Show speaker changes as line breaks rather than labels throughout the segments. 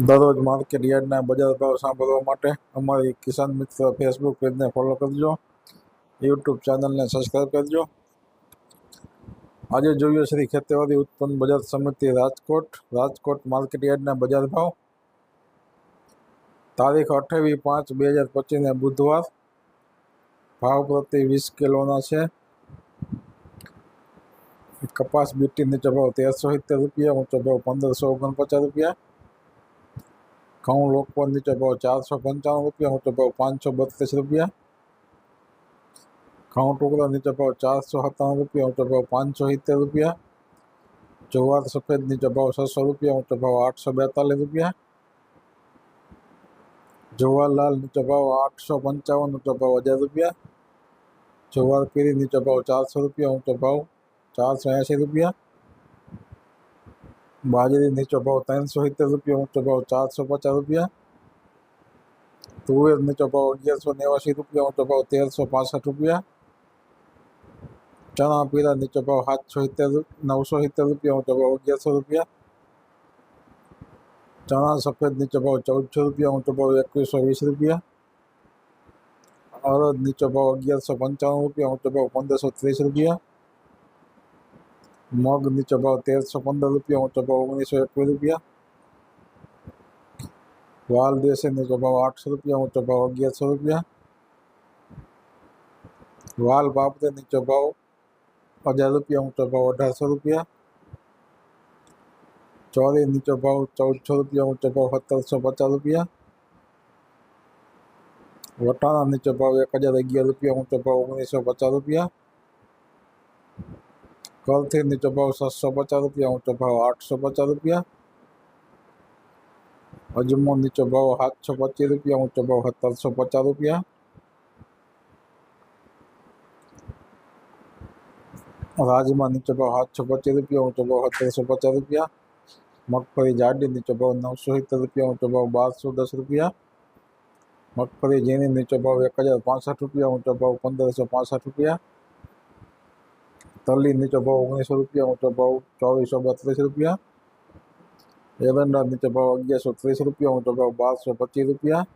દરરોજ માર્કેટ યાર્ડના બજાર ભાવ સાંભળવા માટે અમારી કિસાન મિત્ર ફેસબુક પેજને ફોલો કરજો યુટ્યુબ ચેનલને સબસ્ક્રાઈબ કરજો આજે જોઈએ શ્રી ખેતીવાડી ઉત્પન્ન બજાર સમિતિ રાજકોટ રાજકોટ માર્કેટ યાર્ડના બજાર ભાવ તારીખ અઠ્ઠાવીસ પાંચ બે હજાર પચીસને બુધવાર ભાવ પ્રતિ વીસ કિલોના છે કપાસ બીટી નીચે ભાવ તેરસો સિત્તેર રૂપિયા ઊંચો ભાવ પંદરસો ઓગણપચાસ રૂપિયા ઘઉં લોકપર નીચે ભાવ ચારસો પંચાણું રૂપિયા ઊંચો ભાવ પાંચસો બત્રીસ રૂપિયા ઘઉં ટુકડા નીચે ભાવ ચારસો સત્તાણું રૂપિયા ઊંચો ભાવ પાંચસો સિત્તેર રૂપિયા જુવાર સફેદ નીચે ભાવ છસો રૂપિયા ઊંચો ભાવ આઠસો બેતાલીસ રૂપિયા જવાહરલાલ નીચે ભાવ આઠસો પંચાવન ઊંચો ભાવ હજાર રૂપિયા જુવાર પીરી નીચે ભાવ ચારસો રૂપિયા ઊંચો ભાવ ચારસો એંશી રૂપિયા બાજરી નીચો ભાવ ત્રણસો સિત્તેર રૂપિયા ઊંચો ભાવ ચારસો પચાસ રૂપિયા તુવેર નીચો ભાવ અગિયારસો નેવાસી રૂપિયા ઊંચો ભાવ તેરસો પાસઠ રૂપિયા ચણા પીળા નીચો ભાવ સાતસો સિત્તેર નવસો સિત્તેર રૂપિયા ઊંચો ભાવ અગિયારસો રૂપિયા ચણા સફેદ નીચો ભાવ ચૌદસો રૂપિયા ઊંચો ભાવ એકવીસો વીસ રૂપિયા અડદ નીચો ભાવ અગિયારસો પંચાણું રૂપિયા ઊંચો ભાવ પંદરસો ત્રીસ રૂપિયા મગ નીચો ભાવ તેરસો પંદર રૂપિયા ઊંચો ભાવ ઓગણીસો એકવીસ રૂપિયા વાલ દેશી નીચો ભાવ આઠસો રૂપિયા ઊંચો ભાવ અગિયારસો રૂપિયા વાલ બાબતે નીચો ભાવ હજાર રૂપિયા ઊંચો ભાવ અઢારસો રૂપિયા ચોરી નીચો ભાવ ચૌદસો રૂપિયા ઊંચો ભાવ સત્તરસો પચાસ રૂપિયા વટાણા નીચો ભાવ એક હજાર અગિયાર રૂપિયા ઊંચો ભાવ ઓગણીસો પચાસ રૂપિયા કલથી નીચો ભાવ સાતસો પચાસ રૂપિયા ઊંચો ભાવ આઠસો પચાસ રૂપિયા અજમો નીચો ભાવ સાતસો પચીસ રૂપિયા ઊંચો ભાવ સત્તરસો પચાસ રૂપિયા રાજમાં નીચો ભાવ સાતસો પચીસ રૂપિયા ઊંચો ભાવ સત્તરસો પચાસ રૂપિયા મગફળી જાડી નીચો ભાવ નવસો સિત્તેર રૂપિયા ઊંચો ભાવ બારસો દસ રૂપિયા મગફળી ઝીણી નીચો ભાવ એક હજાર પાસઠ રૂપિયા ઊંચો ભાવ પંદરસો પાસઠ રૂપિયા તલી નીચો ભાવ ઓગણીસો રૂપિયા ઊંચો ભાવ ચોવીસો બત્રીસ રૂપિયા એરંડા નીચો ભાવ અગિયારસો ત્રીસ રૂપિયા ઊંચો ભાવ બારસો પચીસ રૂપિયા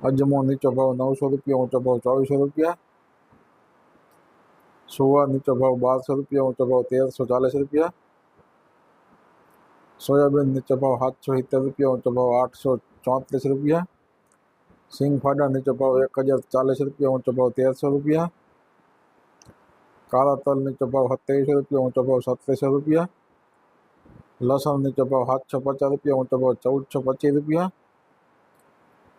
અજમો નીચો ભાવ નવસો રૂપિયા ઊંચો ભાવ ચોવીસો રૂપિયા સુવા નીચો ભાવ બારસો રૂપિયા ઊંચો ભાવ તેરસો ચાલીસ રૂપિયા સોયાબીન નીચો ભાવ સાતસો સિત્તેર રૂપિયા ઊંચો ભાવ આઠસો ચોત્રીસ રૂપિયા સિંગફાડા નીચો ભાવ એક હજાર ચાલીસ રૂપિયા ઊંચો ભાવ તેરસો રૂપિયા काला तल नीचे भाव सत्याईस रुपया, ऊँचा भाव सत्ताईस रुपया। लसन नीचे भाव सात सौ पचास रुपया, ऊँचा भाव चौदह सौ पच्चीस रुपया।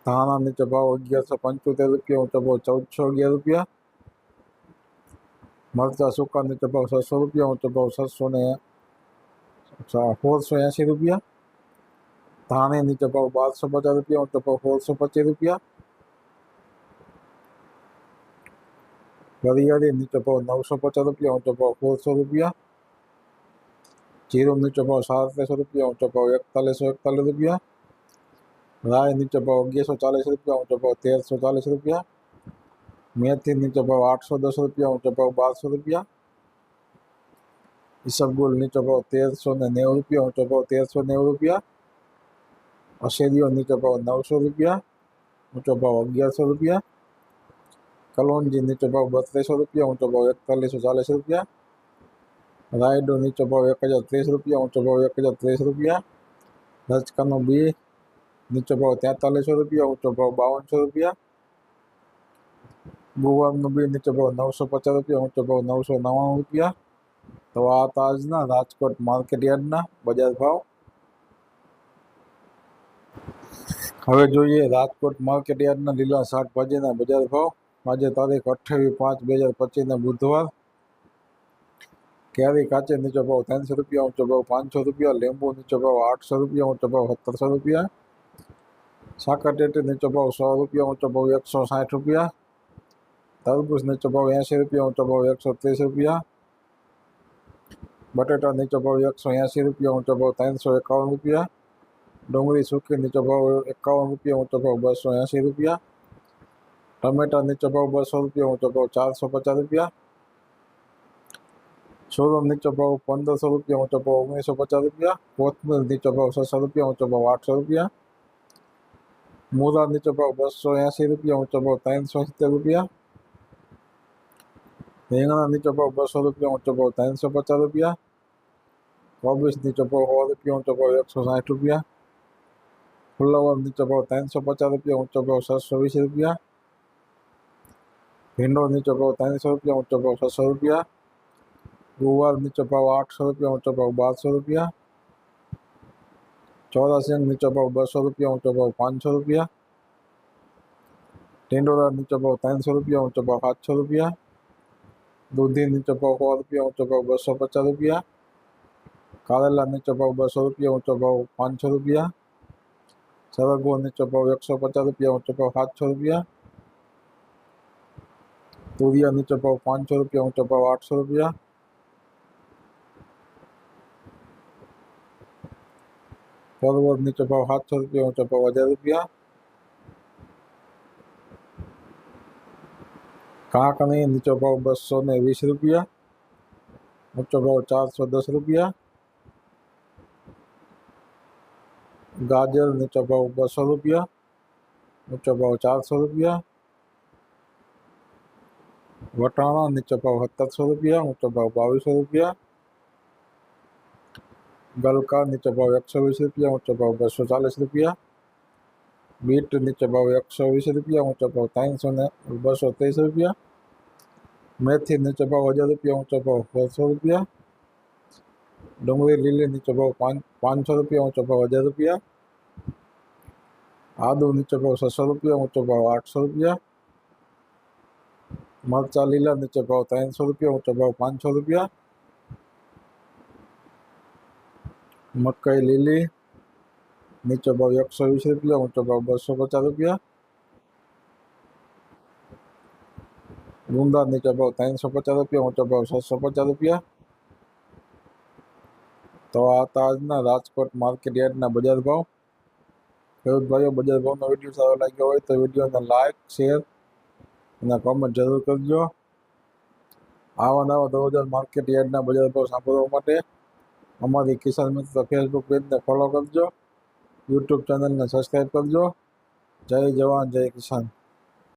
धाना नीचे भाव ग्यारह सौ पंचोतेर रुपया, ऊँचा भाव चौदह सौ ग्यारह रुपया। मरचा सूखा नीचे भाव सात सौ रुपया, ऊँचा भाव सात सौ ने अच्छा, फोर सौ ऐसी रुपया। धाने नीचे भाव बारह सौ पचास रुपया, ऊँचा भाव फोर सौ पच्चीस रुपया। વરિયાળી નીચો ભાવ નવસો પચાસ રૂપિયા ઊંચો ભાવ સોળસો રૂપિયા જીરું નીચો ભાવ સાડત્રીસો રૂપિયા ઊંચો ભાવ એકતાલીસો એકતાલીસ રૂપિયા રાય નીચો ભાવ અગિયારસો ચાલીસ રૂપિયા ઊંચો ભાવ તેરસો ચાલીસ રૂપિયા મેથી નીચો ભાવ આઠસો દસ રૂપિયા ઊંચો ભાવ બારસો રૂપિયા ઈસબગુલ નીચો ભાવ તેરસો ને નેવું રૂપિયા ઊંચો ભાવ તેરસો નેવું રૂપિયા અશેરીઓ નીચો ભાવ નવસો રૂપિયા ઊંચો ભાવ અગિયારસો રૂપિયા કલોંજી નીચો ભાવ બત્રીસો રૂપિયા ઊંચો ભાવ એકતાલીસો ચાલીસ રૂપિયા રાયડો નીચો ભાવ એક હજાર ત્રીસ રૂપિયા ઊંચો ભાવ એક હજાર ત્રીસ રૂપિયા રચકાનો બી નીચો ભાવ તેતાલીસો રૂપિયા ઊંચો ભાવ બાવનસો રૂપિયા ગુવારનો બી નીચો ભાવ નવસો પચાસ રૂપિયા ઊંચો ભાવ નવસો નવ્વાણું રૂપિયા તો આ હતા આજના રાજકોટ માર્કેટ યાર્ડના બજાર ભાવ હવે જોઈએ રાજકોટ માર્કેટ યાર્ડના લીલા શાકભાજીના બજાર ભાવ આજે તારીખ અઠ્ઠાવીસ પાંચ બે હજાર પચીસને બુધવાર કેરી કાચે નીચો ભાવ ત્રણસો રૂપિયા ઊંચો ભાવ પાંચસો રૂપિયા લીંબુ નીચો ભાવ આઠસો રૂપિયા ઊંચો ભાવ સત્તરસો રૂપિયા સાકરટેટી નીચો ભાવ સો રૂપિયા ઊંચો ભાવ એકસો સાઠ રૂપિયા તરબૂચ નીચો ભાવ એંશી રૂપિયા ઊંચો ભાવ એકસો ત્રીસ રૂપિયા બટેટા નીચો ભાવ એકસો એંશી રૂપિયા ઊંચો ભાવ ત્રણસો એકાવન રૂપિયા ડુંગળી સૂકી નીચો ભાવ એકાવન રૂપિયા ઊંચો ભાવ બસો એંશી રૂપિયા ટમેટા નીચો ભાવ બસો રૂપિયા ઊંચો ભાવ ચારસો પચાસ રૂપિયા સોરમ નીચો ભાવ પંદરસો રૂપિયા ઊંચો ભાવ ઓગણીસો પચાસ રૂપિયા કોથમીર નીચો ભાવ છસો રૂપિયા ઊંચો ભાવ આઠસો રૂપિયા મૂળા નીચો ભાવ બસો એંસી રૂપિયા ઊંચો ભાવ ત્રણસો સિત્તેર રૂપિયા રીંગણા નીચો ભાવ બસો રૂપિયા ઊંચો ભાવ ત્રણસો પચાસ રૂપિયા કોબીસ નીચો ભાવ સો રૂપિયા ઊંચો ભાવ એકસો સાઠ રૂપિયા ફુલાવર નીચો ભાવ ત્રણસો પચાસ રૂપિયા ઊંચો ભાવ છસો વીસ રૂપિયા ભીંડો નીચો ભાવ ત્રણસો રૂપિયા ઊંચો ભાવ છસો રૂપિયા ગુવાર નીચો ભાવ આઠસો રૂપિયા ઊંચો ભાવ બારસો રૂપિયા ચોરાસી નીચો ભાવ બસો રૂપિયા ઊંચો ભાવ પાંચસો રૂપિયા ટેંડોરા નીચો ભાવ ત્રણસો રૂપિયા ઊંચો ભાવ સાતસો રૂપિયા દૂધી નીચો ભાવ સો રૂપિયા ઊંચો ભાવ બસો પચાસ રૂપિયા કારેલા નીચો ભાવ બસો રૂપિયા ઊંચો ભાવ પાંચસો રૂપિયા સરગવો નીચો ભાવ એકસો પચાસ રૂપિયા ઊંચો ભાવ સાતસો રૂપિયા वो भी नीचे चपाओ पाँच सौ रुपया ऊँचा चपाओ आठ सौ रुपया परवर नीचे चपाओ सात सौ रुपया ऊँचा चपाओ हज़ार रुपया कहाँ का कांकनी नीचे बस सौ ने बीस रुपया ऊँचो भाव चार सौ दस रुपया गाजर नीचे भाव सौ रुपया ऊँचो भाव चार सौ रुपया વટાણા નીચો ભાવ સત્તરસો રૂપિયા ઊંચો ભાવ બાવીસો રૂપિયા ગલકા નીચો ભાવ એકસો વીસ રૂપિયા ઊંચો ભાવ બસો ચાલીસ રૂપિયા બીટ નીચો ભાવ એકસો વીસ રૂપિયા ઊંચો ભાવ ત્રણસો ને બસો ત્રીસ રૂપિયા મેથી નીચો ભાવ હજાર રૂપિયા ઊંચો ભાવ બસો રૂપિયા ડુંગળી લીલી નીચો ભાવ પાંચ પાંચસો રૂપિયા ઊંચો ભાવ હજાર રૂપિયા આદુ નીચો ભાવ છસો રૂપિયા ઊંચો ભાવ આઠસો રૂપિયા મરચા લીલા નીચો ભાવ ત્રણસો રૂપિયા ઊંચો ભાવ પાંચસો રૂપિયા મકાઈ લીલી નીચો ભાવ એકસો વીસ રૂપિયા ઊંચો ભાવ બસો પચાસ રૂપિયા ગુંદા નીચો ભાવ ત્રણસો પચાસ રૂપિયા ઊંચો ભાવ છસો પચાસ રૂપિયા તો આ હતા આજના રાજકોટ માર્કેટ યાર્ડના બજાર ભાવ ખેડૂત ભાઈઓ બજાર ભાવનો વિડીયો સારો લાગ્યો હોય તો વિડીયોને લાઇક શેર અને કોમેન્ટ જરૂર કરજો. આવા નવા દરરોજ માર્કેટ યાર્ડના બજાર ભાવ સાંભળવા માટે અમારી કિસાન મિત્ર ફેસબુક પેજને ફોલો કરજો. યુટ્યુબ ચેનલને સબસ્ક્રાઈબ કરજો. જય જવાન, જય કિસાન.